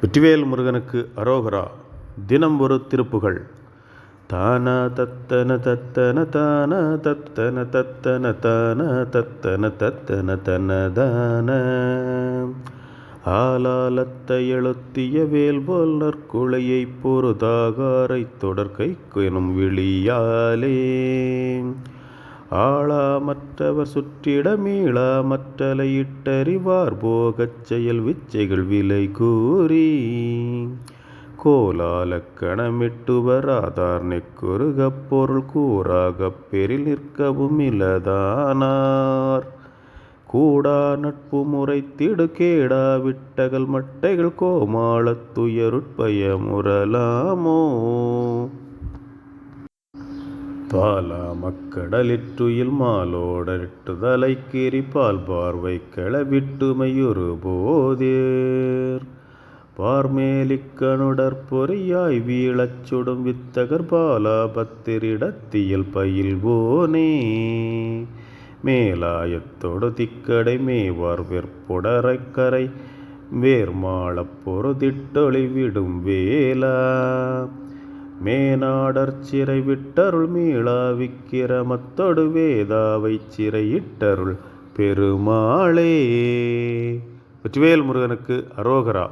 வெற்றிவேல் முருகனுக்கு அரோகரா தினம் ஒரு திருப்புகள். தான தத்தன தத்தன தான தத்தன தத்தன தான தத்தன தத்தன தனதான ஆலாலத்தை எழுத்திய வேல் போல் நற்குழையை பொறுதாகாரை தொடர்கை எனும் விழியாலே. ஆளாமற்றவர் சுற்றிடமீளாமற்றலையிட்டறிவார் போகச் செயல் விச்சைகள் விலை கூறி கோலாலக்கணமிட்டுவர் ஆதார் நெக்குருகப் பொருள் கூறாகப் பெரில் நிற்கவும் இலதானார். கூடா நட்பு முறைத்திடு கேடா விட்டகள் மட்டைகள் கோமாளத்துயருட்பய முரலாமோ பாலா மக்கடலிற்றுயில் மாலோடரிட்டு தலைக்கீறி பால் பார்வை களவிட்டுமையொரு போதேர். பார்மேலிக்கனுடற் பொறியாய் வீழச் சுடும் வித்தகர் பாலா பத்திரிடத்தியல் பயில்வோனே மேலாயத்தொடு திக்கடை மேவார் வெற்புடரைக்கரை வேர்மாளப் பொறுதிட்டொளி விடும் வேலா. மேனாடற் சிறை விட்டருள் மீளாவிக்கிரமத்தொடு வேதாவை சிறையிட்டருள் பெருமாளே. வெற்றிவேல் முருகனுக்கு அரோகரா.